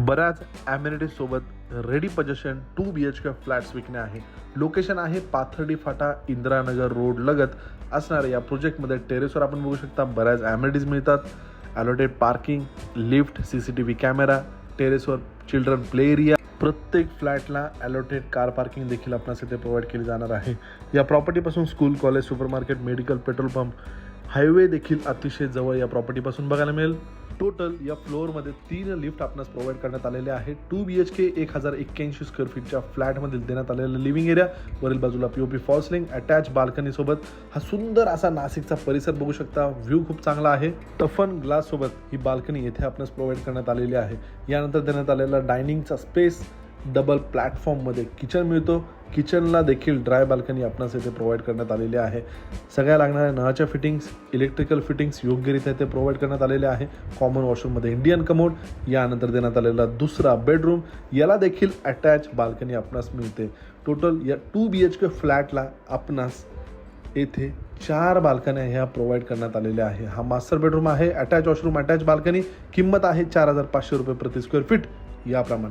बऱ्याच ॲम्युनिटीज सोबत ready possession to be H K flats विकणे आहे. लोकेशन आहे पाथर्डी फाटा इंदिरानगर रोड लगत असणाऱ्या या प्रोजेक्टमध्ये टेरेसवर आपण बघू शकता बऱ्याच ॲम्युनिटीज मिळतात. Allotted parking lift C C T V camera टेरेसवर चिल्ड्रन प्ले एरिया. प्रत्येक फ्लॅटला ॲलोटेड कार पार्किंग देखील आपणास इथे प्रोव्हाइड केली जाणार आहे. या प्रॉपर्टीपासून school college supermarket medical petrol pump highway देखील अतिशय जवळ या प्रॉपर्टीपासून बघायला मिळेल. टोटल या फ्लोअरमध्ये तीन लिफ्ट आपणास प्रोव्हाइड करण्यात आलेले आहे टू बी एच के एक हजार एक्क्याऐंशी स्क्वेअर फीटच्या फ्लॅटमधील देण्यात आलेलं लिव्हिंग एरिया वरील बाजूला P O P false ceiling attach बाल्कनीसोबत हा सुंदर असा नाशिकचा परिसर बघू शकता. व्ह्यू खूप चांगला आहे. टफन ग्लाससोबत ही बाल्कनी येथे आपणास प्रोव्हाइड करण्यात आलेली आहे. यानंतर देण्यात आलेला डायनिंगचा स्पेस डबल प्लॅटफॉर्ममध्ये किचन मिळतो. किचनला देखील ड्राय बाल्कनी आपणास येथे प्रोव्हाइड करण्यात आलेली आहे. सगळ्या लागणाऱ्या नळाच्या फिटिंग्स इलेक्ट्रिकल फिटिंग्स योग्यरित्या ते प्रोव्हाइड करण्यात आलेले आहे. कॉमन वॉशरूममध्ये इंडियन कमोड यानंतर देण्यात आलेला दुसरा बेडरूम याला देखील अटॅच बाल्कनी आपणास मिळते. टोटल या टू बी एच के फ्लॅटला आपणास येथे चार बाल्कन्या ह्या प्रोव्हाइड करण्यात आलेल्या आहे. हा मास्टर बेडरूम आहे. Attach washroom attach balcony. किंमत आहे चार हजार पाचशे रुपये प्रति स्क्वेअर फीट याप्रमाणे.